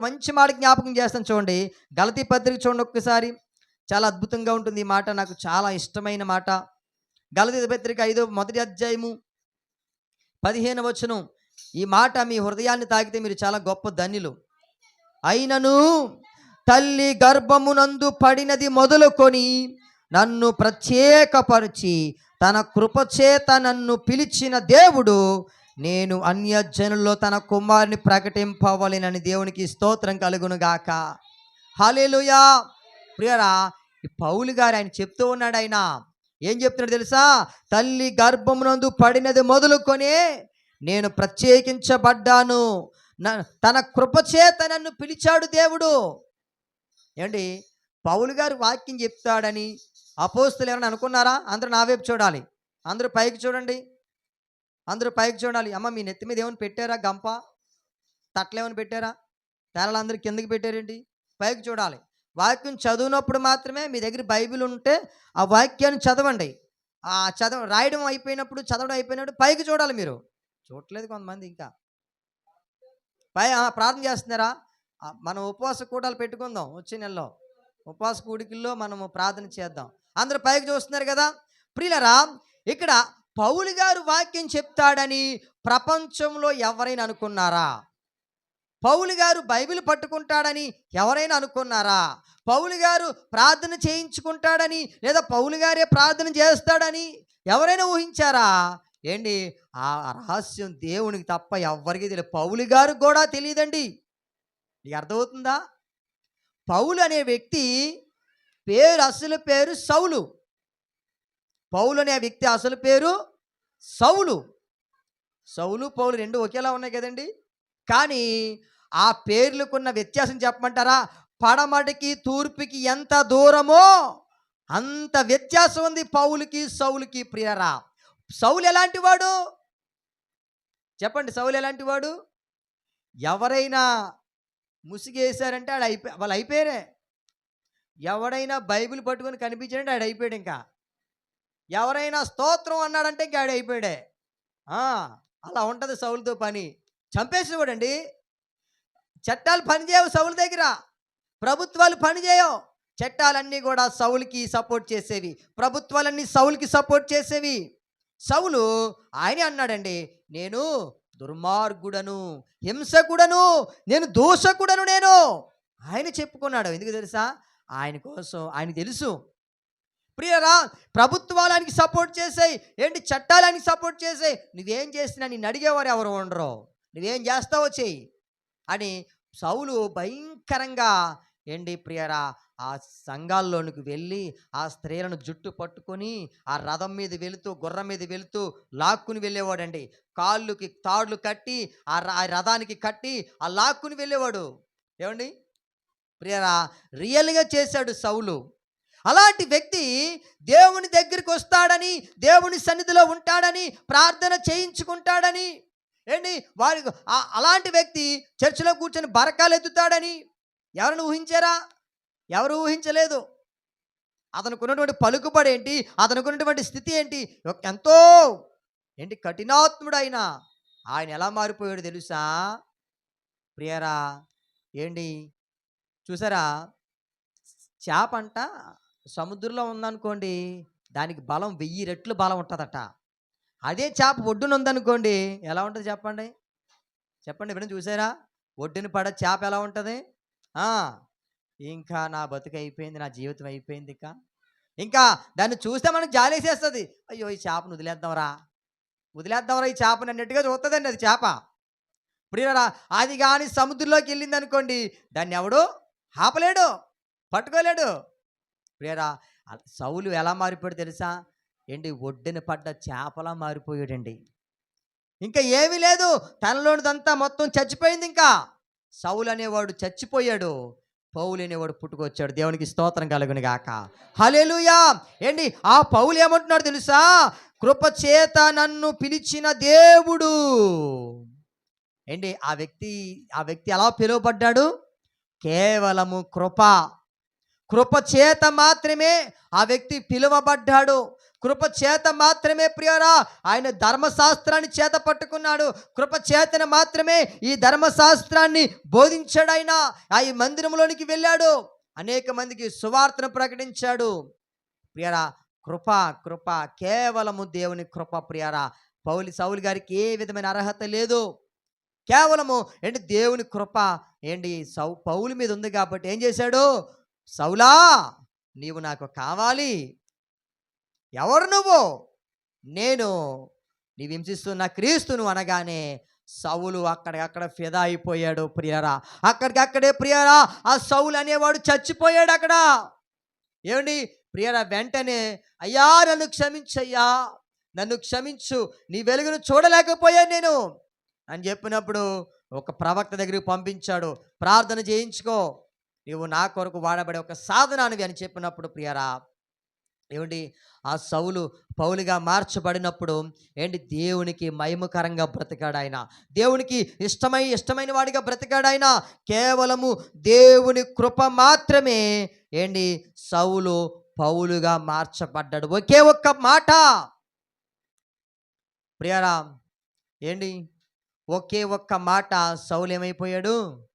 మంచి మాట జ్ఞాపకం చేస్తాను చూడండి. గలతీ పత్రిక చూడండి ఒక్కసారి. చాలా అద్భుతంగా ఉంటుంది ఈ మాట. నాకు చాలా ఇష్టమైన మాట. గలతీ పత్రిక ఐదో మొదటి అధ్యాయము పదిహేను వచనం. ఈ మాట మీ హృదయాన్ని తాకితే మీరు చాలా గొప్ప ధన్యులు. అయినను తల్లి గర్భమునందు పడినది మొదలుకొని నన్ను ప్రత్యేకపరిచి తన కృపచేత నన్ను పిలిచిన దేవుడు నేను అన్యజనుల్లో తన కుమారుని ప్రకటింపవలెనని దేవునికి స్తోత్రం కలుగునుగాక. హాలేలుయా ప్రియరా ఈ పౌలు గారు ఆయన చెప్తూ ఉన్నాడు ఆయన. ఏం చెప్తున్నాడు తెలుసా? తల్లి గర్భమునందు పడినది మొదలుకొని నేను ప్రత్యేకించబడ్డాను. తన కృపచేత నన్ను పిలిచాడు దేవుడు. ఏమండి? పౌలు గారు వాక్యం చెప్తాడని అపోస్తులు ఏమైనా అనుకున్నారా? అందరూ నా వైపు చూడాలి. అందరూ పైకి చూడండి. అందరూ పైకి చూడాలి. అమ్మ మీ నెత్తి మీద ఏమైనా పెట్టారా గంప? తట్లేమని పెట్టారా? పేరలు అందరూ కిందకి పెట్టారేంటి? పైకి చూడాలి. వాక్యం చదివినప్పుడు మాత్రమే మీ దగ్గర బైబిల్ ఉంటే ఆ వాక్యాన్ని చదవండి. ఆ చదవ రాయడం అయిపోయినప్పుడు చదవడం అయిపోయినప్పుడు పైకి చూడాలి మీరు. చూడలేదు కొంతమంది ఇంకా. పై ప్రార్థన చేస్తున్నారా? మనం ఉపవాస కూటాలు పెట్టుకుందాం వచ్చే నెలలో. ఉపవాస కూడికల్లో మనము ప్రార్థన చేద్దాం. అందరూ పైకి చూస్తున్నారు కదా? ప్రియులరా ఇక్కడ పౌలు గారు వాక్యం చెప్తాడని ప్రపంచంలో ఎవరైనా అనుకున్నారా? పౌలు గారు బైబిల్ పట్టుకుంటాడని ఎవరైనా అనుకున్నారా? పౌలు గారు ప్రార్థన చేయించుకుంటాడని లేదా పౌలు గారే ప్రార్థన చేస్తాడని ఎవరైనా ఊహించారా? ఏంటి? ఆ రహస్యం దేవునికి తప్ప ఎవ్వరికి తెలియదు పౌలు గారు కూడా తెలియదండి. నీకు అర్థమవుతుందా? పౌలు అనే వ్యక్తి పేరు అసలు పేరు సౌలు. పౌలు అనే వ్యక్తి అసలు పేరు? సౌలు. సౌలు పౌలు రెండు ఒకేలా ఉన్నాయి కదండి. కానీ ఆ పేర్లకున్న వ్యత్యాసం చెప్పమంటారా? పడమటికి తూర్పుకి ఎంత దూరమో అంత వ్యత్యాసం ఉంది పౌలుకి సౌలుకి ప్రియరా. సౌలు ఎలాంటి వాడు? చెప్పండి సౌలు ఎలాంటి వాడు? ఎవరైనా ముసిగేశారంటే ఆడు అయిపోయి వాళ్ళు అయిపోయారే. ఎవడైనా బైబిల్ పట్టుకొని కనిపించాడంటే ఆడు అయిపోయాడు ఇంకా. ఎవరైనా స్తోత్రం అన్నాడంటే ఇంకా అయిపోయాడే. అలా ఉంటుంది సౌలుతో పని. చంపేసేవాడండి. చట్టాలు పనిచేయవు సౌలు దగ్గర. ప్రభుత్వాలు పనిచేయవు చట్టాలన్నీ కూడా సౌలుకి సపోర్ట్ చేసేవి. ప్రభుత్వాలన్నీ సౌలుకి సపోర్ట్ చేసేవి. సౌలు ఆయనే అన్నాడండి నేను దుర్మార్గుడను హింసకుడను నేను దోషకుడను నేను. ఆయన చెప్పుకున్నాడు. ఎందుకు తెలుసా? ఆయన కోసం ఆయన తెలుసు. ప్రియరా ప్రభుత్వాలు సపోర్ట్ చేసాయి. ఏంటి చట్టాలు ఆయనకి సపోర్ట్ చేసాయి? నువ్వేం చేసినా నిన్ను అడిగేవారు ఎవరు ఉండరు. నువ్వేం చేస్తావో చెయ్యి. అని సౌలు భయంకరంగా ఏంటి ప్రియరా ఆ సంఘాల్లోనికి వెళ్ళి ఆ స్త్రీలను జుట్టు పట్టుకొని ఆ రథం మీద వెళుతూ గుర్రం మీద వెళుతూ లాక్కుని వెళ్ళేవాడండి. కాళ్ళుకి తాడులు కట్టి ఆ ర- ఆ రథానికి కట్టి ఆ లాక్కుని వెళ్ళేవాడు. ఏమండి? ప్రియరా రియల్గా చేశాడు సౌలు. అలాంటి వ్యక్తి దేవుని దగ్గరికి వస్తాడని దేవుని సన్నిధిలో ఉంటాడని ప్రార్థన చేయించుకుంటాడని ఏంటి? వారి అలాంటి వ్యక్తి చర్చిలో కూర్చొని బరకాలు ఎత్తుతాడని ఎవరిని ఊహించారా? ఎవరు ఊహించలేదు. అతనికి ఉన్నటువంటి పలుకుబడి ఏంటి? అతనుకున్నటువంటి స్థితి ఏంటి? ఎంతో ఏంటి? కఠినాత్ముడైన ఆయన ఎలా మారిపోయాడు తెలుసా? ప్రియరా ఏంటి? చూసారా? చేప అంట సముద్రంలో ఉందనుకోండి దానికి బలం వెయ్యి రెట్లు బలం ఉంటుందట. అదే చేప ఒడ్డున ఉందనుకోండి ఎలా ఉంటుంది చెప్పండి? చెప్పండి ఎప్పుడైనా చూసారా? ఒడ్డున పడ చేప ఎలా ఉంటుంది? ఇంకా నా బతుకు అయిపోయింది నా జీవితం అయిపోయింది ఇంకా. ఇంకా దాన్ని చూస్తే మనకు జాలేసేస్తుంది. అయ్యో ఈ చేపను వదిలేద్దాంరా. వదిలేద్దాంరా ఈ చేపను అన్నట్టుగా చూస్తుందండి అది చేప. ఇప్పుడు అది కానీ సముద్రంలోకి వెళ్ళింది అనుకోండి దాన్ని ఎవడు ఆపలేడు పట్టుకోలేడు. ప్రియరా సౌలు ఎలా మారిపోయాడు తెలుసా? ఏంటి ఒడ్డున పడ్డ చేపలా మారిపోయాడండి. ఇంకా ఏమీ లేదు. తనలోనిదంతా మొత్తం చచ్చిపోయింది ఇంకా. సౌలు అనేవాడు చచ్చిపోయాడు. పౌలు అనేవాడు పుట్టుకొచ్చాడు. దేవునికి స్తోత్రం కలుగును గాక. హలేలుయా ఏంటి ఆ పౌలు ఏమంటున్నాడు తెలుసా? కృప చేత నన్ను పిలిచిన దేవుడు. ఏంటి ఆ వ్యక్తి ఆ వ్యక్తి ఎలా పిలువబడ్డాడు? కేవలము కృప. కృపచేత మాత్రమే ఆ వ్యక్తి పిలువబడ్డాడు. కృప చేత మాత్రమే ప్రియరా ఆయన ధర్మశాస్త్రాన్ని చేత పట్టుకున్నాడు. కృప చేతన మాత్రమే ఈ ధర్మశాస్త్రాన్ని బోధించాడైనా ఆ ఈ మందిరంలోనికి వెళ్ళాడు. అనేక మందికి సువార్తను ప్రకటించాడు. ప్రియరా కృప కృప కేవలము దేవుని కృప ప్రియరా. పౌలి సౌలు గారికి ఏ విధమైన అర్హత లేదు. కేవలము ఏంటి? దేవుని కృప. ఏంటి? సౌ పౌలు మీద ఉంది కాబట్టి ఏం చేశాడు? సౌలా నీవు నాకు కావాలి. ఎవరు నువ్వు? నేను నీవు హింసిస్తున్న క్రీస్తును అనగానే సౌలు అక్కడికక్కడ ఫిదా అయిపోయాడు ప్రియరా. అక్కడికక్కడే ప్రియరా ఆ సౌలు అనేవాడు చచ్చిపోయాడు అక్కడ. ఏమండి? ప్రియరా వెంటనే అయ్యా నన్ను క్షమించయ్యా. నన్ను క్షమించు. నీ వెలుగును చూడలేకపోయాను నేను. అని చెప్పినప్పుడు ఒక ప్రవక్త దగ్గరికి పంపించాడు. ప్రార్థన చేయించుకో. నీవు నా కొరకు వాడబడే ఒక సాధనానివి అని చెప్పినప్పుడు ప్రియరా ఏమిటి ఆ సౌలు పౌలుగా మార్చబడినప్పుడు ఏంటి? దేవునికి మహిమకరంగా బ్రతికాడు ఆయన దేవునికి ఇష్టమై ఇష్టమైన వాడిగా బ్రతికాడు ఆయన కేవలము దేవుని కృప మాత్రమే ఏంటి? సౌలు పౌలుగా మార్చబడ్డాడు. ఒకే ఒక్క మాట. ప్రియరా ఏంటి? ఒకే ఒక్క మాట సౌలు ఏమైపోయాడు?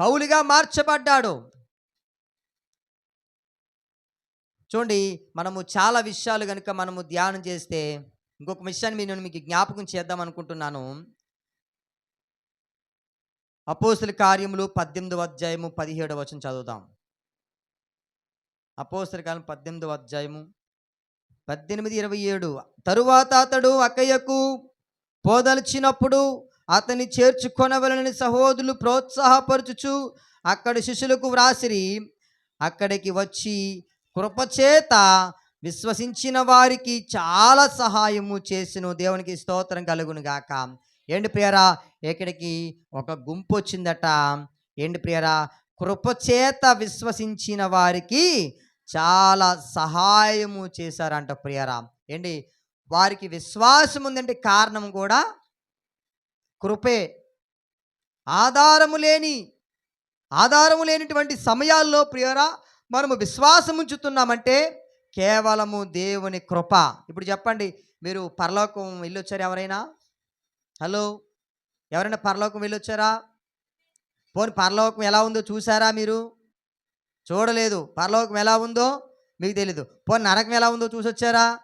పౌలుగా మార్చబడ్డాడు. చూడండి మనము చాలా విషయాలు కనుక మనము ధ్యానం చేస్తే ఇంకొక విషయాన్ని నేను మీకు జ్ఞాపకం చేద్దాం అనుకుంటున్నాను. అపోస్తుల కార్యములు పద్దెనిమిదవ అధ్యాయము పదిహేడవ వచనం చదువుదాం. అపోస్తుల కాలం పద్దెనిమిదవ అధ్యాయము పద్దెనిమిది ఇరవై ఏడు. తరువాత అతడు అక్కయ్యకు పోదలిచినప్పుడు అతన్ని చేర్చుకొనవలని సహోదరులు ప్రోత్సాహపరచుచు అక్కడి శిష్యులకు వ్రాసిరి. అక్కడికి వచ్చి కృపచేత విశ్వసించిన వారికి చాలా సహాయము చేసిన. దేవునికి స్తోత్రం కలుగును గాక. ఏంటి ప్రియరా? ఇక్కడికి ఒక గుంపు వచ్చిందట. ఏంటి ప్రియరా? కృపచేత విశ్వసించిన వారికి చాలా సహాయము చేశారంట ప్రియరా. ఏంటి? వారికి విశ్వాసం ఉందంటే కారణం కూడా కృపే. ఆధారము లేని ఆధారము లేనిటువంటి సమయాల్లో ప్రియరా మనము విశ్వాసం ఉంచుతున్నామంటే కేవలము దేవుని కృప. ఇప్పుడు చెప్పండి మీరు పరలోకం వెళ్ళొచ్చారు ఎవరైనా? హలో? ఎవరైనా పరలోకం వెళ్ళొచ్చారా? పోనీ పరలోకం ఎలా ఉందో చూసారా మీరు? చూడలేదు. పరలోకం ఎలా ఉందో మీకు తెలీదు. పోనీ నరకం ఎలా ఉందో చూసొచ్చారా?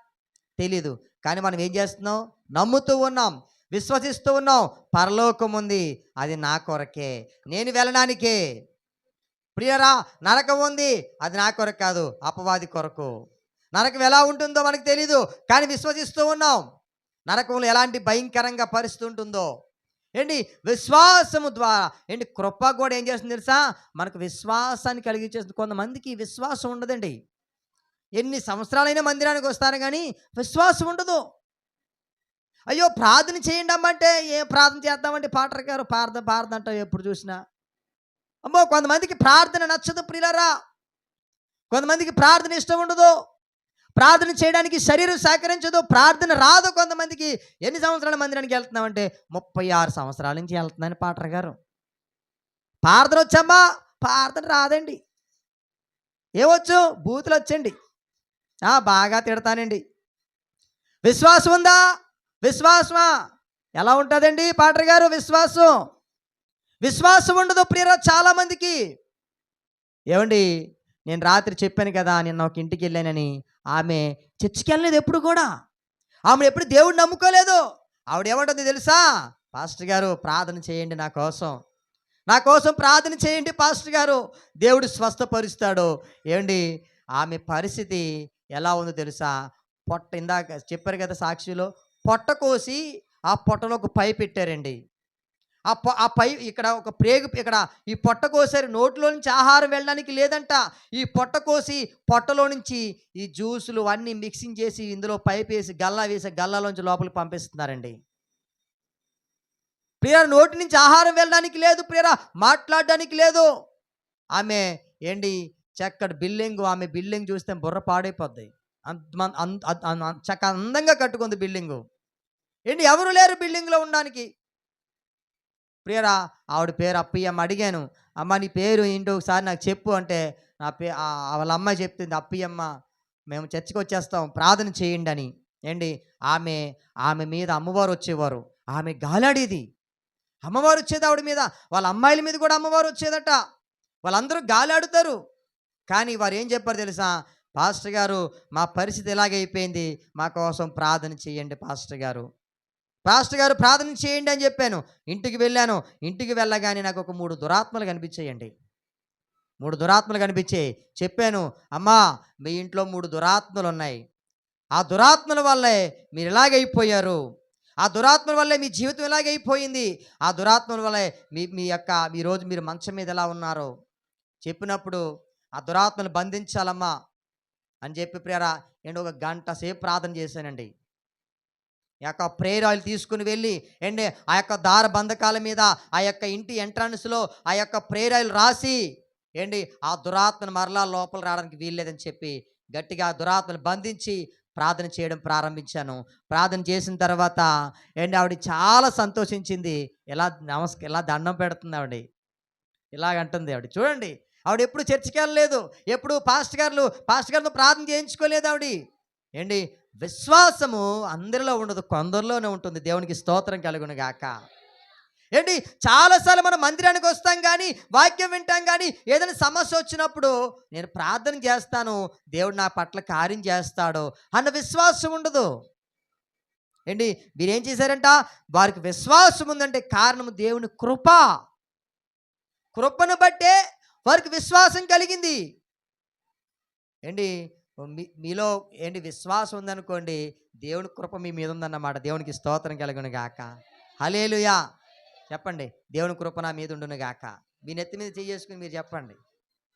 తెలీదు. కానీ మనం ఏం చేస్తున్నాం? నమ్ముతూ ఉన్నాం. విశ్వసిస్తూ ఉన్నాం పరలోకం ఉంది అది నా కొరకే. నేను వెళ్ళడానికే. ప్రియరా నరకం ఉంది. అది నా కొరకు కాదు. అపవాది కొరకు. నరకం ఎలా ఉంటుందో మనకు తెలీదు. కానీ విశ్వసిస్తూ ఉన్నాం. నరకంలో ఎలాంటి భయంకరంగా పరిస్థితి ఉంటుందో. ఏంటి? విశ్వాసము ద్వారా. ఏంటి? కృప కూడా ఏం చేస్తుంది తెలుసా? మనకు విశ్వాసాన్ని కలిగించేస్తుంది. కొంతమందికి విశ్వాసం ఉండదండి. ఎన్ని సంవత్సరాలైనా మందిరానికి వస్తారు కానీ విశ్వాసం ఉండదు. అయ్యో ప్రార్థన చేయండి అమ్మంటే ఏం ప్రార్థన చేద్దామంటే పాటర్ గారు ప్రార్థన ప్రార్థన అంటావు ఎప్పుడు చూసినా. అమ్మో కొంతమందికి ప్రార్థన నచ్చదు ప్రియులరా. కొంతమందికి ప్రార్థన ఇష్టం ఉండదు. ప్రార్థన చేయడానికి శరీరం సహకరించదు. ప్రార్థన రాదు కొంతమందికి. ఎన్ని సంవత్సరాల మందిరానికి వెళ్తున్నామంటే? ముప్పై ఆరు సంవత్సరాల నుంచి వెళ్తున్నాను పాటర్ గారు. ప్రార్థన వచ్చామ్మా. ప్రార్థన రాదండి. ఏమొచ్చు? బూతులు వచ్చండి. బాగా తిడతానండి. విశ్వాసం ఉందా? విశ్వాసమా? ఎలా ఉంటుందండి పాటర్ గారు విశ్వాసం? విశ్వాసం ఉండదు ప్రియరా చాలామందికి. ఏమండి? నేను రాత్రి చెప్పాను కదా నిన్న ఒక ఇంటికి వెళ్ళానని. ఆమె చర్చికి వెళ్ళలేదు ఎప్పుడు కూడా. ఆమె ఎప్పుడు దేవుడు నమ్ముకోలేదు. ఆవిడ ఏమంటుంది తెలుసా? పాస్టర్ గారు ప్రార్థన చేయండి నా కోసం. నా కోసం ప్రార్థన చేయండి పాస్టర్ గారు. దేవుడు స్వస్థపరుస్తాడు. ఏమండి? ఆమె పరిస్థితి ఎలా ఉందో తెలుసా? పొట్ట ఇందాక చెప్పారు కదా సాక్షిలో పొట్ట కోసి ఆ పొట్టలో ఒక పై పెట్టారండి. ఆ పొ ఆ పై ఇక్కడ ఒక ప్రేగు ఇక్కడ ఈ పొట్ట కోసారు. నోట్లో నుంచి ఆహారం వెళ్ళడానికి లేదంట. ఈ పొట్ట కోసి పొట్టలో నుంచి ఈ జ్యూసులు అన్నీ మిక్సింగ్ చేసి ఇందులో పైప్ వేసి గల్లా వేసి గల్లాలోంచి లోపలికి పంపిస్తున్నారండి. ప్రియరా నోటి నుంచి ఆహారం వెళ్ళడానికి లేదు ప్రియరా మాట్లాడడానికి లేదు. ఆమె ఏంటి చక్కటి బిల్డింగ్ ఆమె బిల్డింగ్ చూస్తే బుర్ర పాడైపోద్ది. అంత- చక్క అందంగా కట్టుకుంది బిల్డింగు. ఏంటి? ఎవరు లేరు బిల్డింగ్లో ఉండడానికి? ప్రియరా ఆవిడ పేరు అప్పయ్యమ్మ అడిగాను. అమ్మ నీ పేరు ఏంటో ఒకసారి నాకు చెప్పు అంటే నా పే వాళ్ళ అమ్మాయి చెప్తుంది అప్పయ్యమ్మ మేము చర్చికి వచ్చేస్తాం ప్రార్థన చేయండి అని. ఏంటి? ఆమె ఆమె మీద అమ్మవారు వచ్చేవారు. ఆమె గాలాడేది. అమ్మవారు వచ్చేది ఆవిడ మీద. వాళ్ళ అమ్మాయిల మీద కూడా అమ్మవారు వచ్చేదట. వాళ్ళందరూ గాలాడుతారు. కానీ వారు ఏం చెప్పారు తెలుసా? పాస్టర్ గారు మా పరిస్థితి ఎలాగైపోయింది మా కోసం ప్రార్థన చేయండి పాస్టర్ గారు. పాస్టర్ గారు ప్రార్థన చేయండి అని చెప్పాను. ఇంటికి వెళ్ళాను. ఇంటికి వెళ్ళగానే నాకు ఒక మూడు దురాత్మలు కనిపించేయండి. మూడు దురాత్మలు కనిపించాయి. చెప్పాను అమ్మా మీ ఇంట్లో మూడు దురాత్మలు ఉన్నాయి. ఆ దురాత్మల వల్లే మీరు ఇలాగైపోయారు ఆ దురాత్మల వల్లే మీ జీవితం ఇలాగైపోయింది ఆ దురాత్మల వల్లే మీ మీ యొక్క మీ రోజు మీరు మంచం మీద ఎలా ఉన్నారో? చెప్పినప్పుడు ఆ దురాత్మను బంధించాలమ్మా అని చెప్పి ప్రేరా నేను ఒక గంట సేపు ప్రార్థన చేశానండి. ఈ యొక్క ప్రేయర్ ఆయిల్ తీసుకుని వెళ్ళి అండ్ ఆ యొక్క దార బంధకాల మీద ఆ యొక్క ఇంటి ఎంట్రన్స్లో ఆ యొక్క ప్రేయర్ ఆయిల్ రాసి ఏంటి ఆ దురాత్మను మరలా లోపల రావడానికి వీల్లేదని చెప్పి గట్టిగా ఆ దురాత్మను బంధించి ప్రార్థన చేయడం ప్రారంభించాను. ప్రార్థన చేసిన తర్వాత ఏంటి ఆవిడ చాలా సంతోషించింది. ఎలా నమస్క ఎలా దండం పెడుతుంది ఆవిడ? ఇలాగంటుంది ఆవిడ. చూడండి ఆవిడ ఎప్పుడు చర్చికి వెళ్ళలేదు ఎప్పుడు పాస్ట్ గారు పాస్ట్ గారితో ప్రార్థన చేయించుకోలేదు ఆవిడ. ఏంటి? విశ్వాసము అందరిలో ఉండదు కొందరిలోనే ఉంటుంది. దేవునికి స్తోత్రం కలుగును గాక. ఏంటి? చాలాసార్లు మనం మందిరానికి వస్తాం కానీ వాక్యం వింటాం కానీ ఏదైనా సమస్య వచ్చినప్పుడు నేను ప్రార్థన చేస్తాను దేవుడు నా పట్ల కార్యం చేస్తాడు అన్న విశ్వాసం ఉండదు. ఏంటి? మీరేం చేశారంట? వారికి విశ్వాసం ఉందంటే కారణం దేవుని కృప. కృపను బట్టే వారికి విశ్వాసం కలిగింది. ఏంటి? మీ మీలో ఏంటి విశ్వాసం ఉందనుకోండి దేవుని కృప మీ మీద ఉందన్నమాట. దేవునికి స్తోత్రం కలుగును గాక. హలేలుయా చెప్పండి దేవుని కృప నా మీద ఉండును గాక. మీ నెత్తి మీద చేసుకుని మీరు చెప్పండి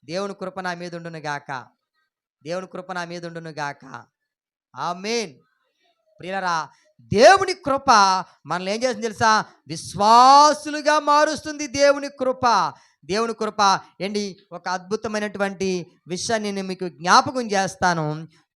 దేవుని కృప నా మీద ఉండును గాక. దేవుని కృప నా మీద ఉండును గాక. ఆ మెయిన్ ప్రియరా దేవుని కృప మనల్ని ఏం చేస్తుంది తెలుసా? విశ్వాసులుగా మారుస్తుంది దేవుని కృప. దేవుని కృప ఏంటి ఒక అద్భుతమైనటువంటి విషయాన్ని నేను మీకు జ్ఞాపకం చేస్తాను.